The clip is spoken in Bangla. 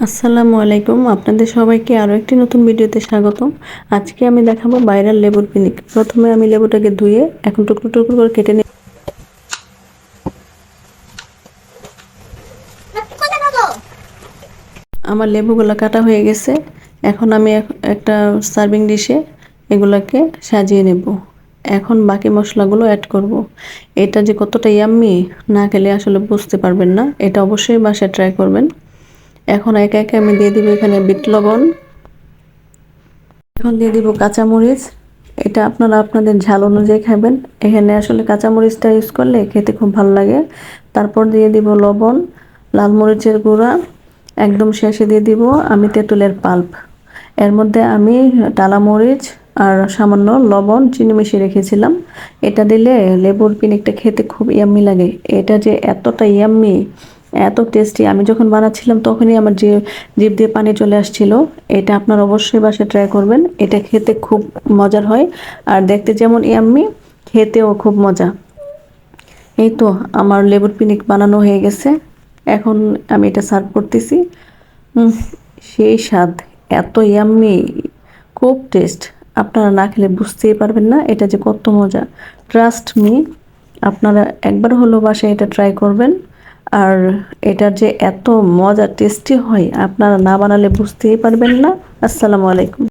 আসসালামু আলাইকুম। আপনাদের সবাইকে আরও একটি নতুন ভিডিওতে স্বাগতম। আজকে আমি দেখাবো বাইরাল লেবুর পিনিক। প্রথমে আমি লেবুটাকে ধুয়ে এখন টুকরো টুকরো করে কেটে নিই আমার লেবুগুলো কাটা হয়ে গেছে। এখন আমি একটা সার্ভিং ডিশে এগুলাকে সাজিয়ে নেব। এখন বাকি মশলাগুলো অ্যাড করব। এটা যে কতটা ইয়াম্মি না খেলে আসলে বুঝতে পারবেন না। এটা অবশ্যই বাসায় ট্রাই করবেন। এখন একে একে আমি দিয়ে দিব এখানে বিট লবণ। এখন দিয়ে দিব কাঁচামরিচ। এটা আপনারা আপনাদের ঝাল অনুযায়ী খাবেন। এখানে আসলে কাঁচামরিচটা ইউজ করলে খেতে খুব ভালো লাগে। তারপর দিয়ে দিব লবণ, লাল মরিচের গুঁড়া। একদম শেষে দিয়ে দিব আমি তেঁতুলের পাল্প। এর মধ্যে আমি টালা মরিচ আর সামান্য লবণ, চিনি মিশিয়ে রেখেছিলাম। এটা দিলে লেবুর পিনিকটা খেতে খুব ইয়াম্মি লাগে। এটা যে এতটা ইয়াম্মি এত টেস্টি আমি যখন বানাচ্ছিলাম তখনই আমার যে জিভ দিয়ে পানি চলে আসছিল, এটা আপনার অবশ্যই বাসায় ট্রাই করবেন। এটা খেতে খুব মজার হয় আর দেখতে যেমন ইয়াম্মি খেতেও খুব মজা। এই তো আমার লেবুর পিনিক বানানো হয়ে গেছে। এখন আমি এটা সার্ভ করতেছি। সেই স্বাদ, এত ইয়াম্মি খুব টেস্ট আপনারা না খেলে বুঝতেই পারবেন না এটা যে কত মজা। ট্রাস্ট মি আপনারা একবার হলো বাসায় এটা ট্রাই করবেন। আর এটার যে এত মজা টেস্টি হয়, আপনারা না বানালে বুঝতেই পারবেন না। আসসালামু আলাইকুম।